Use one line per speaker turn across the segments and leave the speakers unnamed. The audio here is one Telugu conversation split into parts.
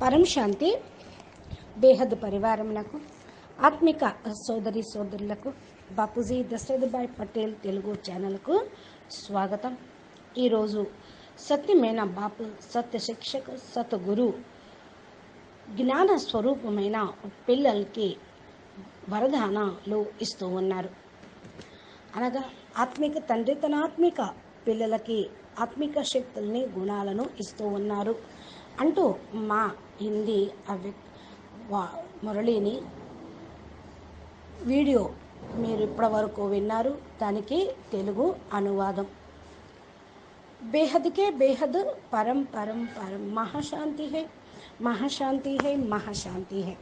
పరం శాంతి బేహద్ పరివారమునకు ఆత్మిక సోదరి సోదరులకు బాపూజీ దశరథభాయ్ పటేల్ తెలుగు ఛానల్కు స్వాగతం. ఈరోజు సత్యమైన బాపు సత్య శిక్షక సత్ గురు జ్ఞాన స్వరూపమైన పిల్లలకి వరదానాలు ఇస్తూ ఉన్నారు. అనగా ఆత్మిక తండ్రి తన ఆత్మిక పిల్లలకి ఆత్మిక శక్తుల్ని గుణాలను ఇస్తూ ఉన్నారు. అంటూ మా హిందీ అవి మురళిని వీడియో మీరు ఇప్పటివరకు విన్నారు. దానికి తెలుగు అనువాదం. బేహద్కే బేహద్ పరం పరం పరం మహాశాంతి హే మహాశాంతి హై మహాశాంతి హే.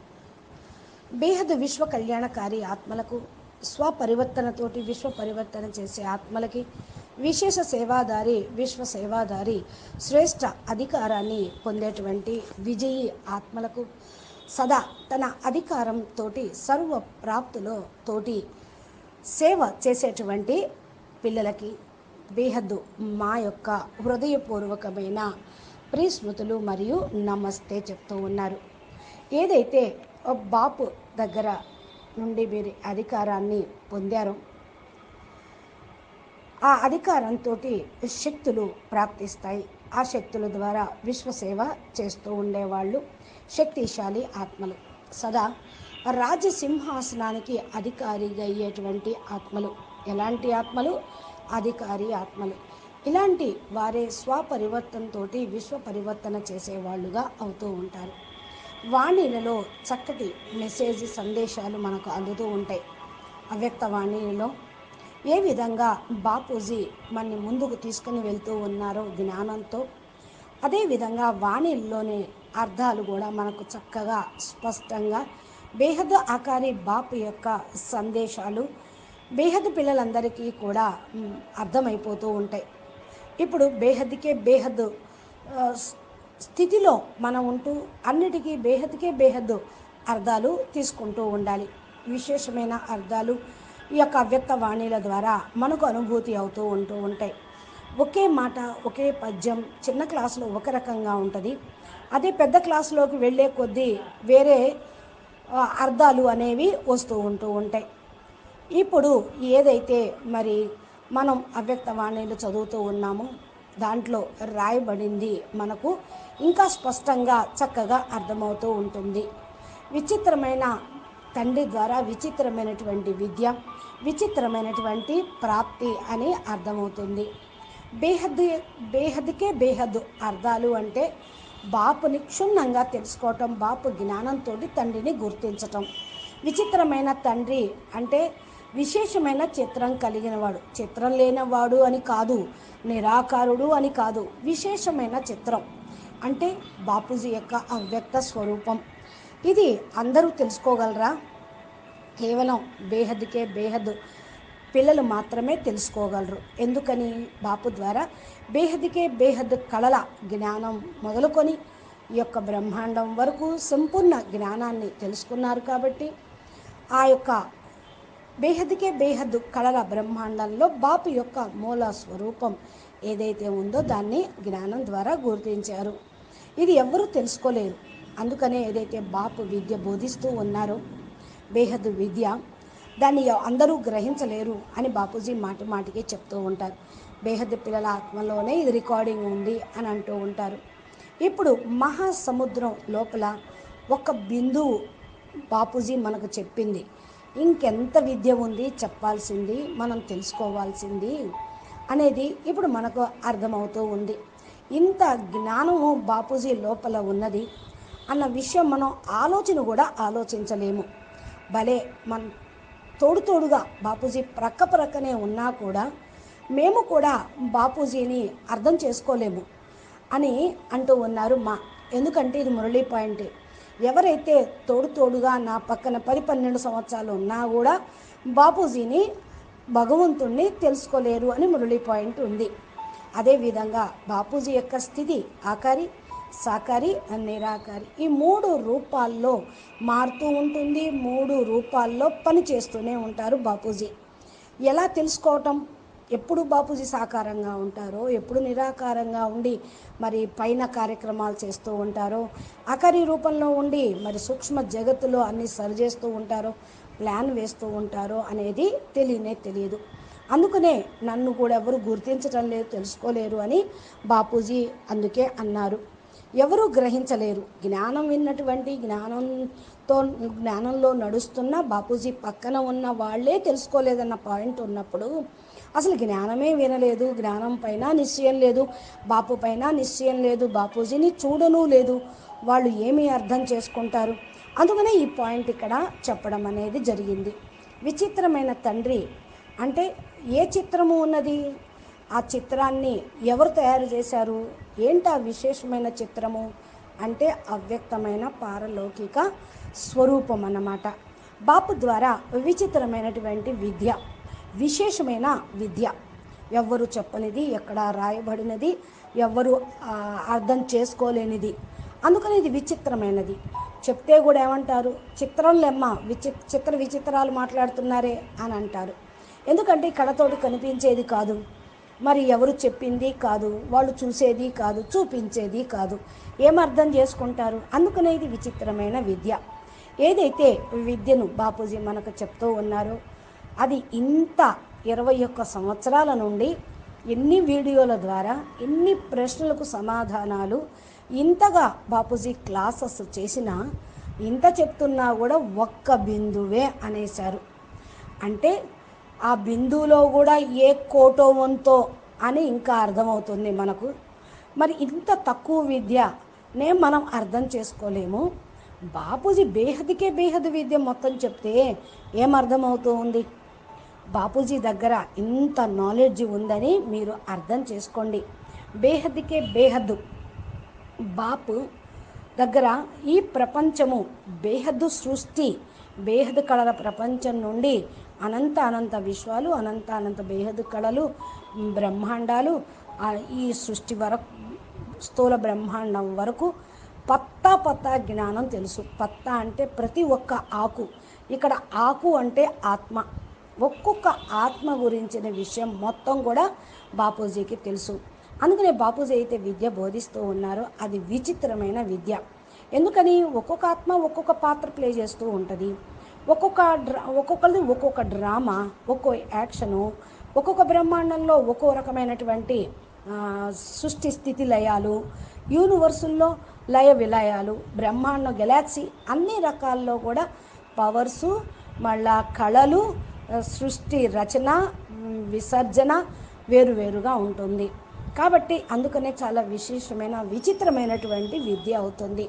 బేహద్ విశ్వ కళ్యాణకారి ఆత్మలకు స్వపరివర్తనతోటి విశ్వ పరివర్తన చేసే ఆత్మలకి విశేష సేవాదారి విశ్వ సేవాదారి శ్రేష్ఠ అధికారాన్ని పొందేటువంటి విజయీ ఆత్మలకు సదా తన అధికారంతోటి సర్వ ప్రాప్తిలో తోటి సేవ చేసేటువంటి పిల్లలకి బేహద్దు మా యొక్క హృదయపూర్వకమైన ప్రీస్మృతులు మరియు నమస్తే చెప్తూ ఉన్నారు. ఏదైతే ఓ బాపు దగ్గర నుండి మీరు అధికారాన్ని పొందారో ఆ అధికారంతో శక్తులు ప్రాప్తిస్తాయి. ఆ శక్తుల ద్వారా విశ్వసేవ చేస్తూ ఉండేవాళ్ళు శక్తిశాలి ఆత్మలు. సదా రాజసింహాసనానికి అధికారిగా అయ్యేటువంటి ఆత్మలు. ఎలాంటి ఆత్మలు? అధికారి ఆత్మలు. ఇలాంటి వారే స్వపరివర్తనతో విశ్వ పరివర్తన చేసేవాళ్ళుగా అవుతూ ఉంటారు. వాణిలలో చక్కటి మెసేజ్ సందేశాలు మనకు అందుతూ ఉంటాయి. అవ్యక్త వాణిలో ఏ విధంగా బాపూజీ మనని ముందుకు తీసుకుని వెళ్తూ ఉన్నారో జ్ఞానంతో అదేవిధంగా వాణిల్లోని అర్థాలు కూడా మనకు చక్కగా స్పష్టంగా బేహద్ ఆకారి బాపు యొక్క సందేశాలు బేహద్ పిల్లలందరికీ కూడా అర్థమైపోతూ ఉంటాయి. ఇప్పుడు బేహద్కే బేహద్ స్థితిలో మనం ఉంటూ అన్నిటికీ బేహద్కే బేహద్ అర్థాలు తీసుకుంటూ ఉండాలి. విశేషమైన అర్థాలు ఈ యొక్క అవ్యక్త వాణిల ద్వారా మనకు అనుభూతి అవుతూ ఉంటూ ఉంటాయి. ఒకే మాట ఒకే పద్యం చిన్న క్లాసులో ఒక రకంగా ఉంటుంది. అదే పెద్ద క్లాసులోకి వెళ్ళే కొద్దీ వేరే అర్థాలు అనేవి వస్తూ ఉంటూ ఉంటాయి. ఇప్పుడు ఏదైతే మరి మనం అవ్యక్త వాణిలు చదువుతూ ఉన్నామో దాంట్లో రాయబడింది మనకు ఇంకా స్పష్టంగా చక్కగా అర్థమవుతూ ఉంటుంది. విచిత్రమైన తండ్రి ద్వారా విచిత్రమైనటువంటి విద్య విచిత్రమైనటువంటి ప్రాప్తి అని అర్థమవుతుంది. బేహద్ బేహద్కే బేహద్ అర్థాలు అంటే బాపుని క్షుణ్ణంగా తెలుసుకోవటం బాపు జ్ఞానంతో తండ్రిని గుర్తించటం. విచిత్రమైన తండ్రి అంటే విశేషమైన చిత్రం కలిగినవాడు. చిత్రం లేనివాడు అని కాదు నిరాకారుడు అని కాదు విశేషమైన చిత్రం అంటే బాపూజీ యొక్క అవ్యక్త స్వరూపం. ఇది అందరూ తెలుసుకోగలరా? కేవలం బేహద్కే బేహద్ పిల్లలు మాత్రమే తెలుసుకోగలరు. ఎందుకని? బాపు ద్వారా బేహద్కే బేహద్ కళల జ్ఞానం మొదలుకొని ఈ యొక్క బ్రహ్మాండం వరకు సంపూర్ణ జ్ఞానాన్ని తెలుసుకున్నారు కాబట్టి ఆ యొక్క బేహద్కే బేహద్ కళల బ్రహ్మాండంలో బాపు యొక్క మూల స్వరూపం ఏదైతే ఉందో దాన్ని జ్ఞానం ద్వారా గుర్తించారు. ఇది ఎవ్వరూ తెలుసుకోలేరు. అందుకనే ఏదైతే బాపు విద్య బోధిస్తూ ఉన్నారో బేహద్ విద్య దాన్ని అందరూ గ్రహించలేరు అని బాపూజీ మాటి మాటికి చెప్తూ ఉంటారు. బేహద్ పిల్లల ఆత్మలోనే ఇది రికార్డింగ్ ఉంది అని అంటూ ఉంటారు. ఇప్పుడు మహాసముద్రం లోపల ఒక బిందువు బాపూజీ మనకు చెప్పింది. ఇంకెంత విద్య ఉంది చెప్పాల్సింది మనం తెలుసుకోవాల్సింది అనేది ఇప్పుడు మనకు అర్థమవుతూ ఉంది. ఇంత జ్ఞానము బాపూజీ లోపల ఉన్నది. అన్న విషయం మనం ఆలోచన కూడా ఆలోచించలేము. భలే మన తోడు తోడుగా బాపూజీ ప్రక్క ప్రక్కనే ఉన్నా కూడా మేము కూడా బాపూజీని అర్థం చేసుకోలేము అని అంటూ ఉన్నారు మా. ఎందుకంటే ఇది మురళీ పాయింట్. ఎవరైతే తోడు తోడుగా నా పక్కన పది పన్నెండు సంవత్సరాలు ఉన్నా కూడా బాపూజీని భగవంతుణ్ణి తెలుసుకోలేరు అని మురళీ పాయింట్ ఉంది. అదేవిధంగా బాపూజీ యొక్క స్థితి ఆకారి సాకారి నిరాకారి. ఈ మూడు రూపాల్లో మారుతూ ఉంటుంది మూడు రూపాల్లో పని చేస్తూనే ఉంటారు బాపూజీ. ఎలా తెలుసుకోవటం? ఎప్పుడు బాపూజీ సాకారంగా ఉంటారో ఎప్పుడు నిరాకారంగా ఉండి మరి పైన కార్యక్రమాలు చేస్తూ ఉంటారో అకరి రూపంలో ఉండి మరి సూక్ష్మ జగత్తులో అన్ని సరిచేస్తూ ఉంటారో ప్లాన్ వేస్తూ ఉంటారో అనేది తెలియనే తెలియదు. అందుకనే నన్ను కూడా ఎవరు గుర్తించటం లేదు తెలుసుకోలేరు అని బాపూజీ అందుకే అన్నారు. ఎవరూ గ్రహించలేరు. జ్ఞానం విన్నటువంటి జ్ఞానంతో జ్ఞానంలో నడుస్తున్న బాపూజీ పక్కన ఉన్న వాళ్ళే తెలుసుకోలేదన్న పాయింట్ ఉన్నప్పుడు అసలు జ్ఞానమే వినలేదు. జ్ఞానం పైన నిశ్చయం లేదు. బాపు పైన నిశ్చయం లేదు. బాపూజీని చూడనూ లేదు. వాళ్ళు ఏమి అర్థం చేసుకుంటారు? అందుకనే ఈ పాయింట్ ఇక్కడ చెప్పడం అనేది జరిగింది. విచిత్రమైన తండ్రి అంటే ఏ చిత్రము ఉన్నది? ఆ చిత్రాన్ని ఎవరు తయారు చేశారు? ఏంటి ఆ విశేషమైన చిత్రము? అంటే అవ్యక్తమైన పారలౌకిక స్వరూపం అన్నమాట. బాపు ద్వారా విచిత్రమైనటువంటి విద్య విశేషమైన విద్య. ఎవ్వరు చెప్పనిది ఎక్కడ రాయబడినది ఎవ్వరు అర్థం చేసుకోలేనిది. అందుకని ఇది విచిత్రమైనది. చెప్తే కూడా ఏమంటారు? చిత్రంలెమ్మ విచి చిత్ర విచిత్రాలు మాట్లాడుతున్నారే అని అంటారు. ఎందుకంటే కళతోటి కనిపించేది కాదు. మరి ఎవరు చెప్పింది కాదు వాళ్ళు చూసేది కాదు చూపించేది కాదు. ఏమర్థం చేసుకుంటారు? అందుకనే ఇది విచిత్రమైన విద్య. ఏదైతే విద్యను బాపూజీ మనకు చెప్తూ ఉన్నారో అది ఇంత ఇరవై ఒక్క సంవత్సరాల నుండి ఎన్ని వీడియోల ద్వారా ఎన్ని ప్రశ్నలకు సమాధానాలు ఇంతగా బాపూజీ క్లాసెస్ చేసినా ఇంత చెప్తున్నా కూడా ఒక్క బిందువే అనేశారు. అంటే ఆ బిందువులో కూడా ఏ కోటో వంతో అని ఇంకా అర్థమవుతుంది మనకు. మరి ఇంత తక్కువ విద్యనే మనం అర్థం చేసుకోలేము. బాపూజీ బేహదికే బేహదు విద్య మొత్తం చెప్తే ఏమర్థమవుతూ ఉంది బాపూజీ దగ్గర ఇంత నాలెడ్జ్ ఉందని మీరు అర్థం చేసుకోండి. బేహదికే బేహద్దు బాపు దగ్గర ఈ ప్రపంచము బేహద్దు సృష్టి బేహద్దు కళల ప్రపంచం నుండి అనంత అనంత విశ్వాలు అనంత అనంత బేహద్ కళలు బ్రహ్మాండాలు ఈ సృష్టి వరకు స్థూల బ్రహ్మాండం వరకు పత్తా పత్తా జ్ఞానం తెలుసు. పత్తా అంటే ప్రతి ఒక్క ఆకు. ఇక్కడ ఆకు అంటే ఆత్మ. ఒక్కొక్క ఆత్మ గురించిన విషయం మొత్తం కూడా బాపూజీకి తెలుసు. అందుకనే బాపూజీ అయితే విద్య బోధిస్తూ ఉన్నారో. అది విచిత్రమైన విద్య. ఎందుకని? ఒక్కొక్క ఆత్మ ఒక్కొక్క పాత్ర ప్లే చేస్తూ ఉంటుంది. ఒక్కొక్క డ్రా ఒక్కొక్కరిది ఒక్కొక్క డ్రామా ఒక్కో యాక్షను ఒక్కొక్క బ్రహ్మాండంలో ఒక్కో రకమైనటువంటి సృష్టి స్థితి లయాలు యూనివర్సుల్లో లయ విలయాలు బ్రహ్మాండం గెలాక్సీ అన్ని రకాల్లో కూడా పవర్సు మళ్ళా కళలు సృష్టి రచన విసర్జన వేరువేరుగా ఉంటుంది. కాబట్టి అందుకనే చాలా విశేషమైన విచిత్రమైనటువంటి విద్య అవుతుంది.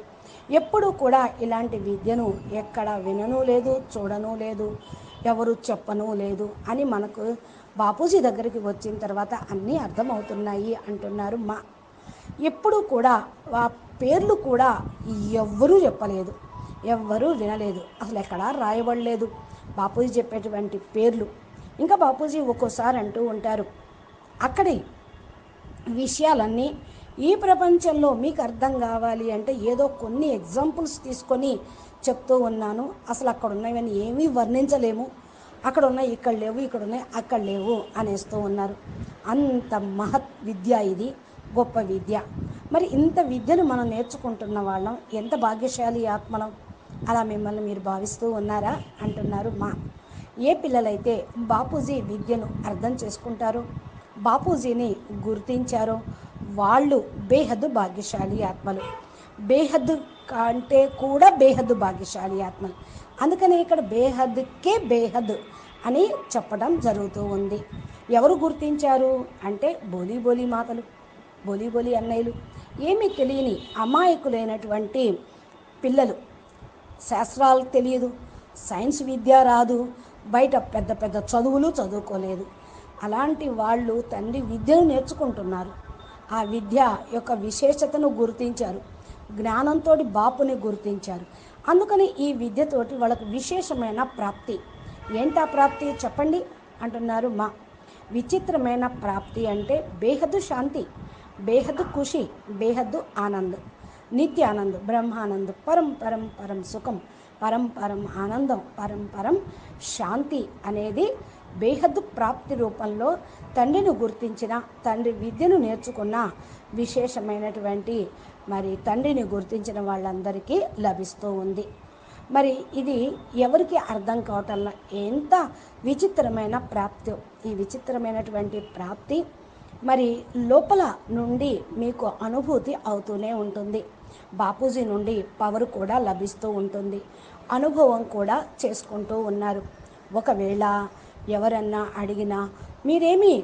ఎప్పుడూ కూడా ఇలాంటి విద్యను ఎక్కడ వినను లేదు చూడను లేదు ఎవరు చెప్పను లేదు అని మనకు బాపూజీ దగ్గరికి వచ్చిన తర్వాత అన్నీ అర్థమవుతున్నాయి అంటున్నారు మా. ఎప్పుడూ కూడా ఆ పేర్లు కూడా ఎవ్వరూ చెప్పలేదు ఎవ్వరూ వినలేదు అసలు ఎక్కడా రాయబడలేదు బాపూజీ చెప్పేటువంటి పేర్లు. ఇంకా బాపూజీ ఒక్కోసారి అంటూ ఉంటారు అక్కడి విషయాలన్నీ ఈ ప్రపంచంలో మీకు అర్థం కావాలి అంటే ఏదో కొన్ని ఎగ్జాంపుల్స్ తీసుకొని చెప్తూ ఉన్నాను. అసలు అక్కడ ఉన్నవని ఏమీ వర్ణించలేము. అక్కడ ఉన్నాయి ఇక్కడ లేవు ఇక్కడ ఉన్నాయి అక్కడ లేవు అనేస్తూ ఉన్నారు. అంత మహత్ విద్య ఇది గొప్ప విద్య. మరి ఇంత విద్యను మనం నేర్చుకుంటున్న వాళ్ళం ఎంత భాగ్యశాలి ఆత్మలం? అలా మిమ్మల్ని మీరు భావిస్తూ ఉన్నారా? అంటున్నారు మా. ఏ పిల్లలైతే బాపూజీ విద్యను అర్థం చేసుకుంటారు? బాపూజీని గుర్తించారో. వాళ్ళు బేహద్దు భాగ్యశాలి ఆత్మలు. బేహద్దు కంటే కూడా బేహద్దు భాగ్యశాలి ఆత్మలు. అందుకని ఇక్కడ బేహద్కే బేహద్ అని చెప్పడం జరుగుతూ ఉంది. ఎవరు గుర్తించారు? అంటే బోలీ బోలీ మాతలు బోలీ బోలీ అన్నయ్యలు. ఏమీ తెలియని అమాయకులైనటువంటి పిల్లలు. శాస్త్రాలు తెలియదు సైన్స్ విద్య రాదు బయట పెద్ద పెద్ద చదువులు చదువుకోలేదు. అలాంటి వాళ్ళు తండ్రి విద్యను నేర్చుకుంటున్నారు. ఆ విద్య యొక్క విశేషతను గుర్తించారు. జ్ఞానంతో బాపుని గుర్తించారు. అందుకని ఈ విద్యతోటి వాళ్ళకు విశేషమైన ప్రాప్తి. ఏంటా ప్రాప్తి? చెప్పండి అంటున్నారు మా. విచిత్రమైన ప్రాప్తి అంటే బేహద్దు శాంతి బేహద్దు ఖుషి బేహద్దు ఆనందం నిత్య ఆనందం బ్రహ్మానందం పరం పరం పరం సుఖం పరం పరం ఆనందం పరం పరం శాంతి అనేది బేహద్దు ప్రాప్తి రూపంలో తండ్రిని గుర్తించిన తండ్రి విద్యను నేర్చుకున్న విశేషమైనటువంటి మరి తండ్రిని గుర్తించిన వాళ్ళందరికీ లభిస్తూ ఉంది. మరి ఇది ఎవరికి అర్థం కావటంలో ఎంత విచిత్రమైన ప్రాప్తి ఈ విచిత్రమైనటువంటి ప్రాప్తి మరి లోపల నుండి మీకు అనుభూతి అవుతూనే ఉంటుంది. బాపూజీ నుండి పవర్ కూడా లభిస్తూ ఉంటుంది. అనుభవం కూడా చేసుకుంటూ ఉన్నారు. ఒకవేళ ఎవరన్నా అడిగినా మీరేమి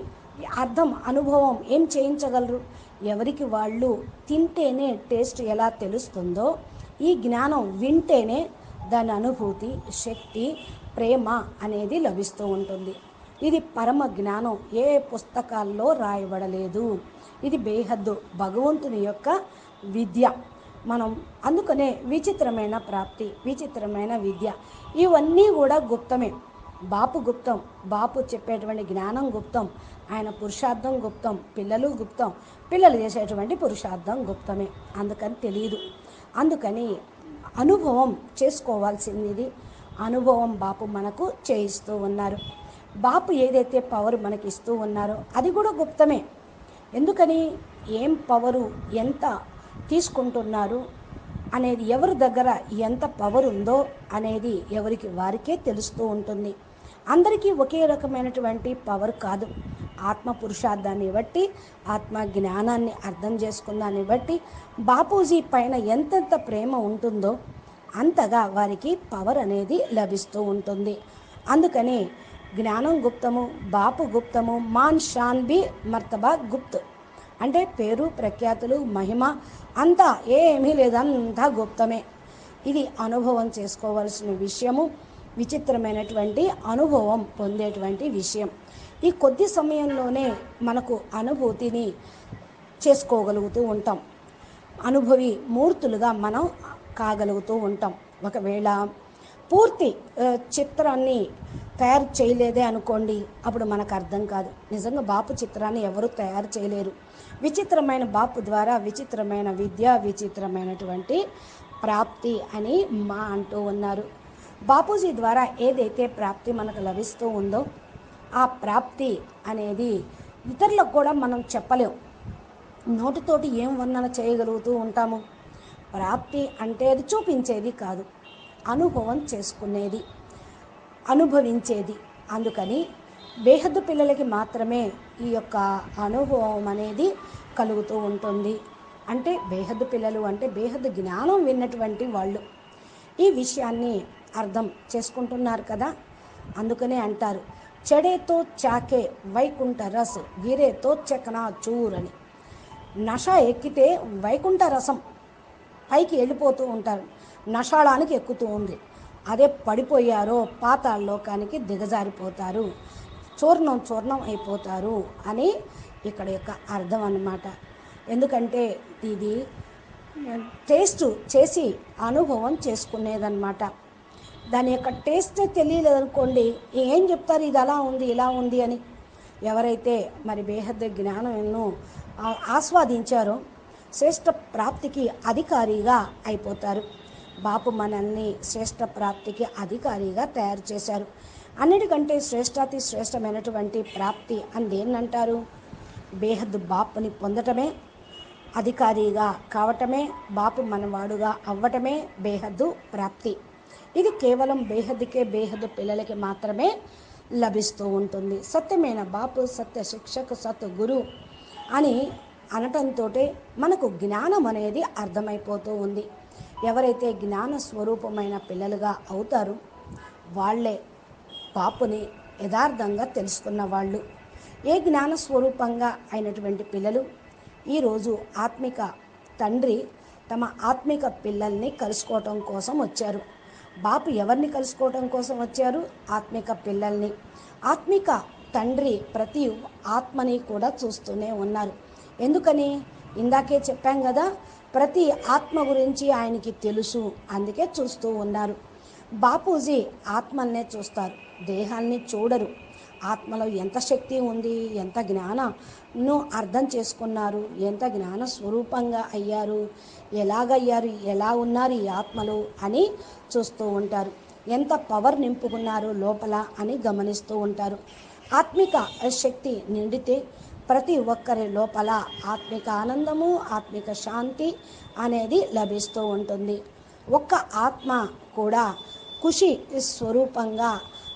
అర్థం అనుభవం ఏం చేయించగలరు? ఎవరికి వాళ్ళు తింటేనే టేస్ట్ ఎలా తెలుస్తుందో ఈ జ్ఞానం వింటేనే దాని అనుభూతి శక్తి ప్రేమ అనేది లభిస్తూ ఉంటుంది. ఇది పరమ జ్ఞానం. ఏ పుస్తకాల్లో రాయబడలేదు. ఇది బేహద్దు. భగవంతుని యొక్క విద్య. మనం అందుకనే విచిత్రమైన ప్రాప్తి విచిత్రమైన విద్య. ఇవన్నీ కూడా గుప్తమే. బాపు గుప్తం బాపు చెప్పేటువంటి జ్ఞానం గుప్తం ఆయన పురుషార్థం గుప్తం పిల్లలు గుప్తం పిల్లలు చేసేటువంటి పురుషార్థం గుప్తమే. అందుకని తెలియదు అందుకని అనుభవం చేసుకోవాల్సింది. అనుభవం బాపు మనకు చేయిస్తూ ఉన్నారు. బాపు ఏదైతే పవర్ మనకి ఇస్తూ ఉన్నారో అది కూడా గుప్తమే. ఎందుకని? ఏం పవరు ఎంత తీసుకుంటున్నారు? అనేది ఎవరి దగ్గర ఎంత పవర్ ఉందో అనేది ఎవరికి వారికే తెలుస్తూ ఉంటుంది. అందరికీ ఒకే రకమైనటువంటి పవర్ కాదు. ఆత్మ పురుషార్థాన్ని బట్టి ఆత్మ జ్ఞానాన్ని అర్థం చేసుకున్నాన్ని బట్టి బాపూజీ పైన ఎంతెంత ప్రేమ ఉంటుందో అంతగా వారికి పవర్ అనేది లభిస్తూ ఉంటుంది. అందుకని జ్ఞానం గుప్తము బాపు గుప్తము మాన్ షాన్ బి మర్తబా గుప్తు. అంటే పేరు ప్రఖ్యాతులు మహిమ అంతా ఏమీ లేదంతా గుప్తమే. ఇది అనుభవం చేసుకోవాల్సిన విషయము విచిత్రమైనటువంటి అనుభవం పొందేటువంటి విషయం. ఈ కొద్ది సమయంలోనే మనకు అనుభూతిని చేసుకోగలుగుతూ ఉంటాం. అనుభవి మూర్తులుగా మనం కాగలుగుతూ ఉంటాం. ఒకవేళ పూర్తి చిత్రాన్ని తయారు చేయలేదే అనుకోండి అప్పుడు మనకు అర్థం కాదు. నిజంగా బాపు చిత్రాన్ని ఎవరు తయారు చేయలేరు. విచిత్రమైన బాపు ద్వారా విచిత్రమైన విద్య విచిత్రమైనటువంటి ప్రాప్తి అని మా అంటూ ఉన్నారు. బాపూజీ ద్వారా ఏదైతే ప్రాప్తి మనకు లభిస్తూ ఉందో ఆ ప్రాప్తి అనేది ఇతరులకు కూడా మనం చెప్పలేం. నోటితోటి ఏం వర్ణన చేయగలుగుతూ ఉంటాము? ప్రాప్తి అంటే అది చూపించేది కాదు అనుభవం చేసుకునేది. అనుభవించేది. అందుకని బేహద్దు పిల్లలకి మాత్రమే ఈ యొక్క అనుభవం అనేది కలుగుతూ ఉంటుంది. అంటే బేహద్దు పిల్లలు అంటే బేహద్దు జ్ఞానం విన్నటువంటి వాళ్ళు. ఈ విషయాన్ని అర్థం చేసుకుంటున్నారు కదా? అందుకనే అంటారు చెడేతో చాకే వైకుంఠ రస్ గిరేతో చకనా చూర్ అని. నష ఎక్కితే వైకుంఠ రసం పైకి వెళ్ళిపోతూ ఉంటారు. నషాళానికి ఎక్కుతూ ఉంది. అదే పడిపోయారో పాతాళలోకానికి దిగజారిపోతారు. చూర్ణం చూర్ణం అయిపోతారు అని ఇక్కడ యొక్క అర్థం అన్నమాట. ఎందుకంటే ఇది టేస్ట్ చేసి అనుభవం చేసుకునేదన్నమాట. దాని యొక్క టేస్ట్ తెలియలేదనుకోండి ఏం చెప్తారు ఇది అలా ఉంది ఇలా ఉంది అని. ఎవరైతే మరి బేహద్ద జ్ఞానంను ఆస్వాదించారో శ్రేష్ట ప్రాప్తికి అధికారిగా అయిపోతారు. బాపు మనల్ని శ్రేష్ట ప్రాప్తికి అధికారిగా తయారు చేశారు. అన్నిటికంటే శ్రేష్టాతి శ్రేష్టమైనటువంటి ప్రాప్తి అని దేన్నంటారు బేహద్దు బాపుని పొందటమే అధికారిగా కావటమే బాపు మనవాడుగా అవ్వటమే బేహద్దు ప్రాప్తి. ఇది కేవలం బేహద్దుకే బేహద్దు పిల్లలకి మాత్రమే లభిస్తూ ఉంటుంది. సత్యమైన బాపు సత్య శిక్షకు సత్ గురు అని అనటంతో మనకు జ్ఞానం అనేది అర్థమైపోతూ ఉంది. ఎవరైతే జ్ఞాన స్వరూపమైన పిల్లలుగా అవుతారో వాళ్ళే బాపుని యథార్థంగా తెలుసుకున్న వాళ్ళు. ఏ జ్ఞాన స్వరూపంగా అయినటువంటి పిల్లలు ఈరోజు ఆత్మిక తండ్రి తమ ఆత్మిక పిల్లల్ని కలుసుకోవటం కోసం వచ్చారు. బాపు ఎవరిని కలుసుకోవటం కోసం వచ్చారు? ఆత్మిక పిల్లల్ని. ఆత్మిక తండ్రి ప్రతి ఆత్మని కూడా చూస్తూనే ఉన్నారు. ఎందుకని? ఇందాకే చెప్పాం కదా ప్రతి ఆత్మ గురించి ఆయనకి తెలుసు. అందుకే చూస్తూ ఉన్నారు. బాపూజీ ఆత్మల్నే చూస్తారు. దేహాన్ని చూడరు. ఆత్మలో ఎంత శక్తి ఉంది ఎంత జ్ఞానంను అర్థం చేసుకున్నారు. ఎంత జ్ఞాన స్వరూపంగా అయ్యారు ఎలాగయ్యారు ఎలా ఉన్నారు ఈ ఆత్మలు అని చూస్తూ ఉంటారు. ఎంత పవర్ నింపుకున్నారు లోపల అని గమనిస్తూ ఉంటారు. ఆత్మిక శక్తి నిండితే ప్రతి ఒక్కరి లోపల ఆత్మిక ఆనందము ఆత్మిక శాంతి అనేది లభిస్తూ ఉంటుంది. ఒక్క ఆత్మ కూడా ఖుషి స్వరూపంగా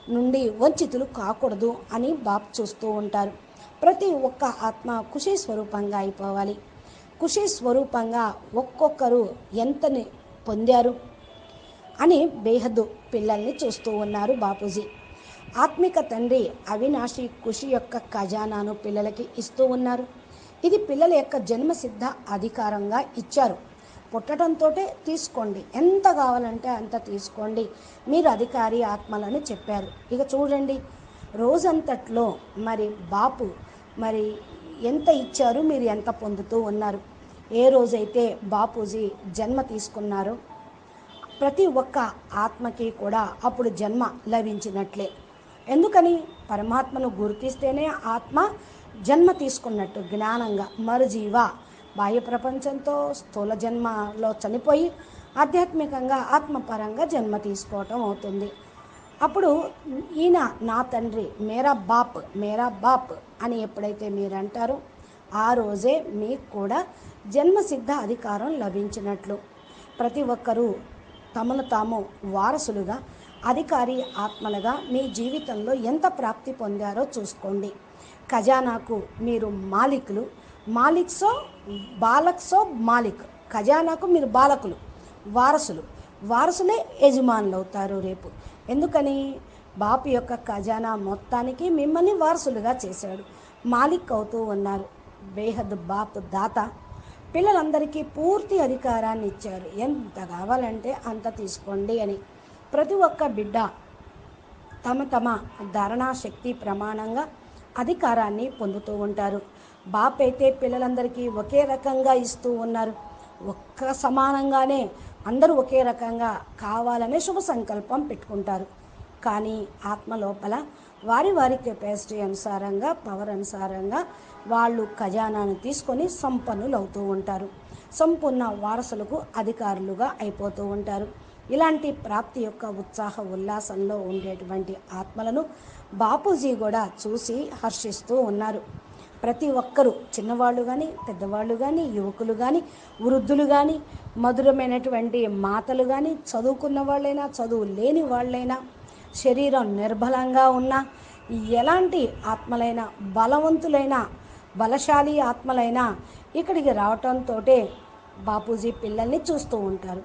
నుండి వంచితులు కాకూడదు అని బాబు చూస్తూ ఉంటారు. ప్రతి ఒక్క ఆత్మ ఖుషి స్వరూపంగా అయిపోవాలి. ఖుషి స్వరూపంగా ఒక్కొక్కరు ఎంతని పొందారు అని బేహద్దు పిల్లల్ని చూస్తూ ఉన్నారు బాపూజీ. ఆత్మిక తండ్రి అవినాశి ఖుషి యొక్క ఖజానాను పిల్లలకి ఇస్తూ ఉన్నారు. ఇది పిల్లల యొక్క జన్మసిద్ధ అధికారంగా ఇచ్చారు. పుట్టడంతో తీసుకోండి. ఎంత కావాలంటే అంత తీసుకోండి. మీరు అధికారి ఆత్మలని చెప్పారు. ఇక చూడండి. రోజంతట్లో మరి బాపు మరి ఎంత ఇచ్చారు? మీరు ఎంత పొందుతూ ఉన్నారు? ఏ రోజైతే బాపూజీ జన్మ తీసుకున్నారో ప్రతి ఒక్క ఆత్మకి కూడా అప్పుడు జన్మ లభించినట్లే. ఎందుకని? పరమాత్మను గుర్తిస్తేనే ఆత్మ జన్మ తీసుకున్నట్టు జ్ఞానంగా మరుజీవ. బాహ్య ప్రపంచంతో స్థూల జన్మలో చనిపోయి ఆధ్యాత్మికంగా ఆత్మపరంగా జన్మ తీసుకోవటం అవుతుంది. అప్పుడు ఈయన నా తండ్రి మేరా బాప్ మేరా బాప్ అని ఎప్పుడైతే మీరు అంటారో ఆ రోజే మీకు కూడా జన్మసిద్ధ అధికారం లభించినట్లు. ప్రతి ఒక్కరూ తమను తాము వారసులుగా అధికారి ఆత్మలుగా మీ జీవితంలో ఎంత ప్రాప్తి పొందారో చూసుకోండి. ఖజానాకు మీరు మాలికులు. మాలిక్సో బాలక్సో మాలిక్. ఖజానాకు మీరు బాలకులు వారసులు. వారసులే యజమానులు అవుతారు రేపు. ఎందుకని? బాపు యొక్క ఖజానా మొత్తానికి మిమ్మల్ని వారసులుగా చేశాడు. మాలిక్ అవుతూ ఉన్నారు. బేహద్ బాప్ దాత. పిల్లలందరికీ పూర్తి అధికారాన్ని ఇచ్చారు. ఎంత కావాలంటే అంత తీసుకోండి అని. ప్రతి ఒక్క బిడ్డ తమ తమ ధారణా శక్తి ప్రమాణంగా అధికారాన్ని పొందుతూ ఉంటారు. బాప్ అయితే పిల్లలందరికీ ఒకే రకంగా ఇస్తూ ఉన్నారు. ఒక్క సమానంగానే అందరూ ఒకే రకంగా కావాలనే శుభ సంకల్పం పెట్టుకుంటారు. కానీ ఆత్మ లోపల వారి వారి కెపాసిటీ అనుసారంగా పవర్ అనుసారంగా వాళ్ళు ఖజానాను తీసుకొని సంపన్నులు అవుతూ ఉంటారు. సంపూర్ణ వారసులకు అధికారులుగా అయిపోతూ ఉంటారు. ఇలాంటి ప్రాప్తి యొక్క ఉత్సాహ ఉల్లాసంలో ఉండేటువంటి ఆత్మలను బాపూజీ కూడా చూసి హర్షిస్తూ ఉన్నారు. ప్రతి ఒక్కరూ చిన్నవాళ్ళు కానీ పెద్దవాళ్ళు కానీ యువకులు కానీ వృద్ధులు కానీ మధురమైనటువంటి మాటలు కానీ చదువుకున్న వాళ్ళైనా చదువు లేని వాళ్ళైనా శరీరం నిర్బలంగా ఉన్న ఎలాంటి ఆత్మలైన బలవంతులైన బలశాలి ఆత్మలైనా ఇక్కడికి రావటంతో బాపూజీ పిల్లల్ని చూస్తూ ఉంటారు.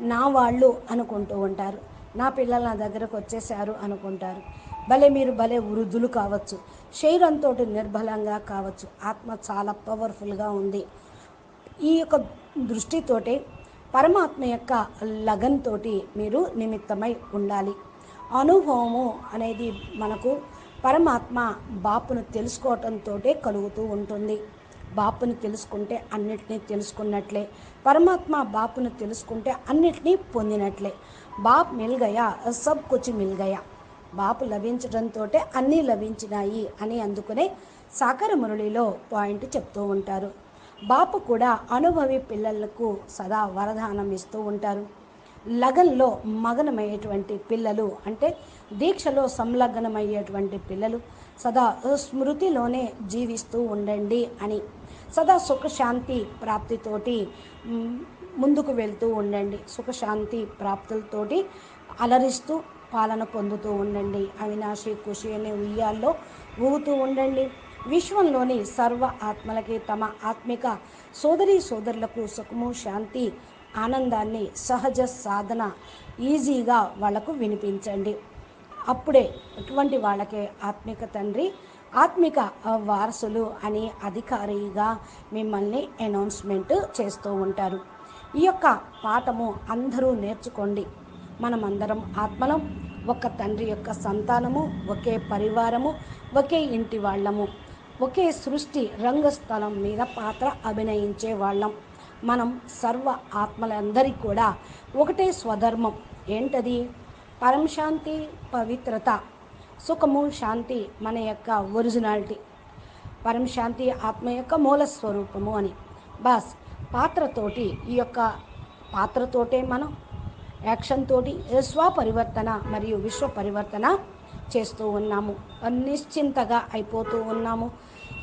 నా వాళ్ళు అనుకుంటూ ఉంటారు. నా పిల్లలు నా దగ్గరకు వచ్చేసారు అనుకుంటారు. భలే మీరు భలే వృద్ధులు కావచ్చు. శరీరంతో నిర్బలంగా కావచ్చు. ఆత్మ చాలా పవర్ఫుల్గా ఉంది. ఈ యొక్క దృష్టితోటే పరమాత్మ యొక్క లగన్తోటి మీరు నిమిత్తమై ఉండాలి. అనుభవము అనేది మనకు పరమాత్మ బాపును తెలుసుకోవటంతో కలుగుతూ ఉంటుంది. బాపుని తెలుసుకుంటే అన్నిటినీ తెలుసుకున్నట్లే. పరమాత్మ బాపును తెలుసుకుంటే అన్నిటినీ పొందినట్లే. బాప్ మిల్గయా సబ్ కుచ్ మిల్గయా. బాపు లభించడంతో అన్నీ లభించినాయి అని అందుకునే సాకర మురళిలో పాయింట్ చెప్తూ ఉంటారు. బాపు కూడా అనుభవి పిల్లలకు సదా వరదానం ఇస్తూ ఉంటారు. లగన్లో మగనమయ్యేటువంటి పిల్లలు అంటే దీక్షలో సంలగ్నమయ్యేటువంటి పిల్లలు సదా స్మృతిలోనే జీవిస్తూ ఉండండి అని సదా సుఖశాంతి ప్రాప్తితోటి ముందుకు వెళ్తూ ఉండండి. సుఖశాంతి ప్రాప్తులతోటి అలరిస్తూ పాలన పొందుతూ ఉండండి. అవినాశి ఖుషి అనే ఉయ్యాల్లో ఊగుతూ ఉండండి. విశ్వంలోని సర్వ ఆత్మలకి తమ ఆత్మిక సోదరి సోదరులకు సుఖము శాంతి ఆనందాన్ని సహజ సాధన ఈజీగా వాళ్ళకు వినిపించండి. అప్పుడే అటువంటి వాళ్ళకే ఆత్మిక తండ్రి ఆత్మిక వారసులు అని అధికారిగా మిమ్మల్ని అనౌన్స్మెంట్ చేస్తూ ఉంటారు. ఈ యొక్క పాఠము అందరూ నేర్చుకోండి. మనమందరం ఆత్మలం ఒక తండ్రి యొక్క సంతానము ఒకే పరివారము ఒకే ఇంటి వాళ్ళము ఒకే సృష్టి రంగస్థలం మీద పాత్ర అభినయించే వాళ్ళం. మనం సర్వ ఆత్మలందరి కూడా ఒకటే స్వధర్మం. ఏంటది? పరమశాంతి పవిత్రత. సుఖము శాంతి మన యొక్క ఒరిజినాలిటీ. పరమశాంతి ఆత్మ యొక్క మూల స్వరూపము అని. బాస్ పాత్రతోటి ఈ యొక్క పాత్రతోటే మనం యాక్షన్ తోటి స్వపరివర్తన మరియు విశ్వ పరివర్తన చేస్తూ ఉన్నాము. నిశ్చింతగా అయిపోతూ ఉన్నాము.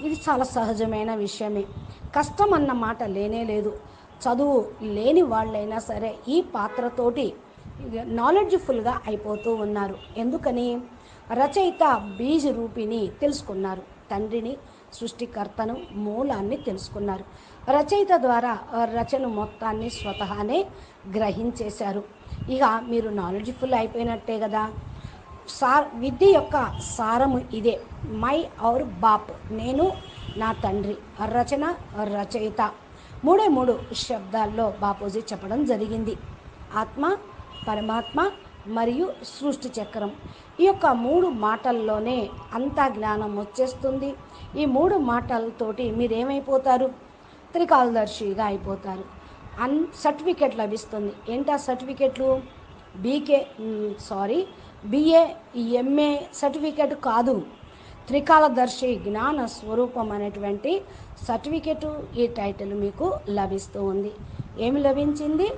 ఇది చాలా సహజమైన విషయమే. కష్టం అన్న మాట లేనే లేదు. చదువు లేని వాళ్ళైనా సరే ఈ పాత్రతోటి నాలెడ్జ్ఫుల్గా అయిపోతూ ఉన్నారు. ఎందుకని? రచయిత బీజ రూపిని తెలుసుకున్నారు. తండ్రిని సృష్టికర్తను మూలాన్ని తెలుసుకున్నారు. రచయిత ద్వారా రచన మొత్తాన్ని స్వతహానే గ్రహించేశారు. ఇక మీరు నాలెడ్జ్ఫుల్ అయిపోయినట్టే కదా. సార్ విద్య యొక్క సారము ఇదే. మై ఔర్ బాప్ నేను నా తండ్రి. రచన రచయిత. మూడే మూడు శబ్దాల్లో బాపూజీ చెప్పడం జరిగింది. ఆత్మ పరమాత్మ మరియు సృష్టి చక్రం. ఈ యొక్క మూడు మాటల్లోనే అంతా జ్ఞానం వచ్చేస్తుంది. ఈ మూడు మాటలతోటి మీరేమైపోతారు? త్రికాలదర్శిగా అయిపోతారు. అన్ సర్టిఫికెట్ లభిస్తుంది. ఏంటా సర్టిఫికెట్లు? BK sorry BA MA certificate కాదు. త్రికాలదర్శి జ్ఞాన స్వరూపం అనేటువంటి సర్టిఫికెట్ ఈ టైటిల్ మీకు లభిస్తూ ఉంది. ఏమి లభించింది?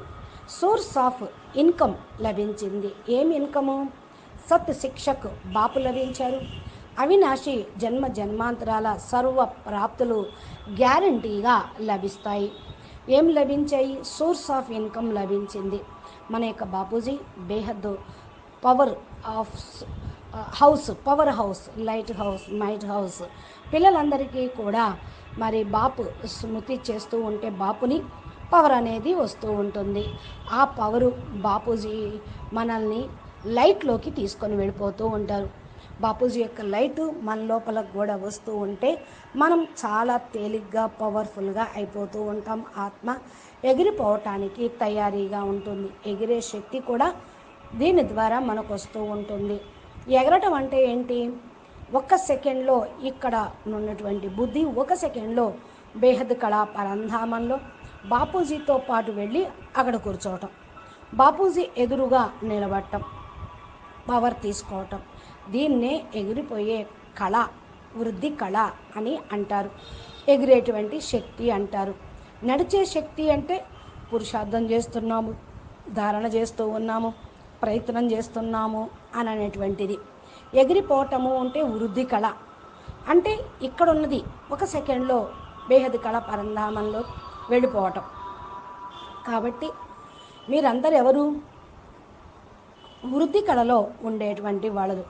సోర్స్ ఆఫ్ ఇన్కమ్ లభించింది. ఏమి ఇన్కము? సత్ శిక్షక్ బాపు లభించారు. అవినాశి జన్మ జన్మాంతరాల సర్వ ప్రాప్తులు గ్యారంటీగా లభిస్తాయి. ఏం లభించాయి? సోర్స్ ఆఫ్ ఇన్కమ్ లభించింది. మన యొక్క బాపూజీ బేహద్ power of house power house light house might house పిల్లలందరికీ కూడా మరి బాపు స్మృతి చేస్తూ ఉంటే బాపుని పవర్ అనేది వస్తూ ఉంటుంది. ఆ పవరు బాపూజీ మనల్ని లైట్లోకి తీసుకొని వెళ్ళిపోతూ ఉంటారు. బాపూజీ యొక్క లైట్ మన లోపల కూడా వస్తూ ఉంటే మనం చాలా తేలిగ్గా పవర్ఫుల్గా అయిపోతూ ఉంటాం. ఆత్మ ఎగిరిపోవటానికి తయారీగా ఉంటుంది. ఎగిరే శక్తి కూడా దీని ద్వారా మనకు వస్తూ ఉంటుంది. ఎగరటం అంటే ఏంటి? ఒక్క సెకండ్లో ఇక్కడ ఉన్నటువంటి బుద్ధి ఒక సెకండ్లో బేహద్ కళా పరంధామంలో బాపూజీతో పాటు వెళ్ళి అక్కడ కూర్చోవటం. బాపూజీ ఎదురుగా నిలబడటం పవర్ తీసుకోవటం. దీన్నే ఎగిరిపోయే కళ వృద్ధి కళ అని అంటారు. ఎగిరేటువంటి శక్తి అంటారు. నడిచే శక్తి అంటే పురుషార్థం చేస్తున్నాము ధారణ చేస్తూ ఉన్నాము ప్రయత్నం చేస్తున్నాము అని అనేటువంటిది. ఎగిరిపోవటము అంటే వృద్ధి కళ. అంటే ఇక్కడ ఉన్నది ఒక సెకండ్లో బేహద్ కళ పరంధామంలో వెళ్ళిపోవటం. కాబట్టి మీరందరూ ఎవరు వృద్ధి కళలో ఉండేటువంటి వాళ్ళు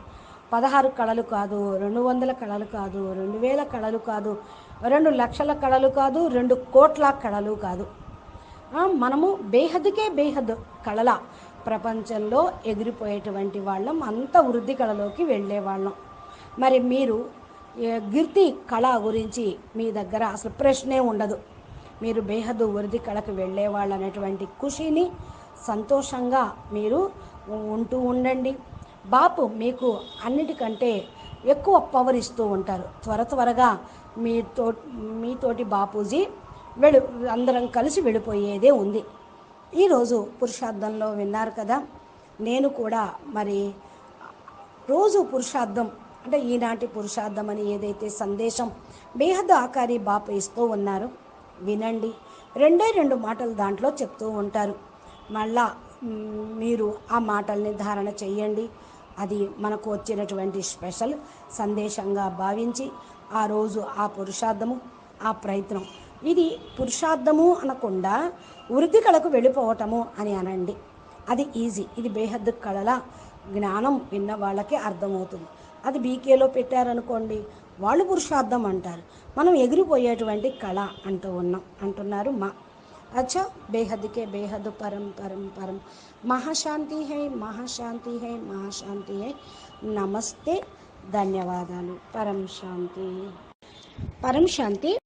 పదహారు కళలు కాదు రెండు వందల కళలు కాదు రెండు వేల కళలు కాదు రెండు లక్షల కళలు కాదు రెండు కోట్ల కళలు కాదు. మనము బేహద్కే బేహద్ కళల ప్రపంచంలో ఎగిరిపోయేటువంటి వాళ్ళం అంత వృద్ధి కళలోకి వెళ్ళే వాళ్ళం. మరి మీరు గిర్తి కళ గురించి మీ దగ్గర అసలు ప్రశ్నే ఉండదు. మీరు బేహద్దు వృద్ధి కళకు వెళ్ళేవాళ్ళు అనేటువంటి ఖుషిని సంతోషంగా మీరు ఉంటూ ఉండండి. బాపు మీకు అన్నిటికంటే ఎక్కువ పవర్ ఇస్తూ ఉంటారు. త్వర త్వరగా మీతో మీతోటి బాపూజీ వెళు అందరం కలిసి వెళ్ళిపోయేదే ఉంది. ఈరోజు పురుషార్థంలో విన్నారు కదా నేను కూడా మరి రోజు పురుషార్థం అంటే ఈనాటి పురుషార్థం అని ఏదైతే సందేశం బేహద్ ఆకారి బాపు ఇస్తూ ఉన్నారో. వినండి. రెండే రెండు మాటలు దాంట్లో చెప్తూ ఉంటారు. మళ్ళా మీరు ఆ మాటల్ని ధారణ చేయండి అది మనకు వచ్చినటువంటి స్పెషల్ సందేశంగా భావించి ఆ రోజు ఆ పురుషార్థము ఆ ప్రయత్నం. ఇది పురుషార్థము అనకుండా వృద్ధి కళకు వెళ్ళిపోవటము అని అనండి. అది ఈజీ. ఇది బేహద్దు కళల జ్ఞానం విన్న వాళ్ళకి అర్థమవుతుంది. అది బీకేలో పెట్టారనుకోండి వాళ్ళు పురుషార్థం అంటారు. మనం ఎగిరిపోయేటువంటి కళ అంటూ ఉన్నాం అంటున్నారు మా. అచ్చా బేహద్కే బేహద్ పరం పరం పరం. మహాశాంతి హై మహాశాంతి హై మహాశాంతి హై. నమస్తే ధన్యవాదాలు. పరం శాంతి. పరం శాంతి.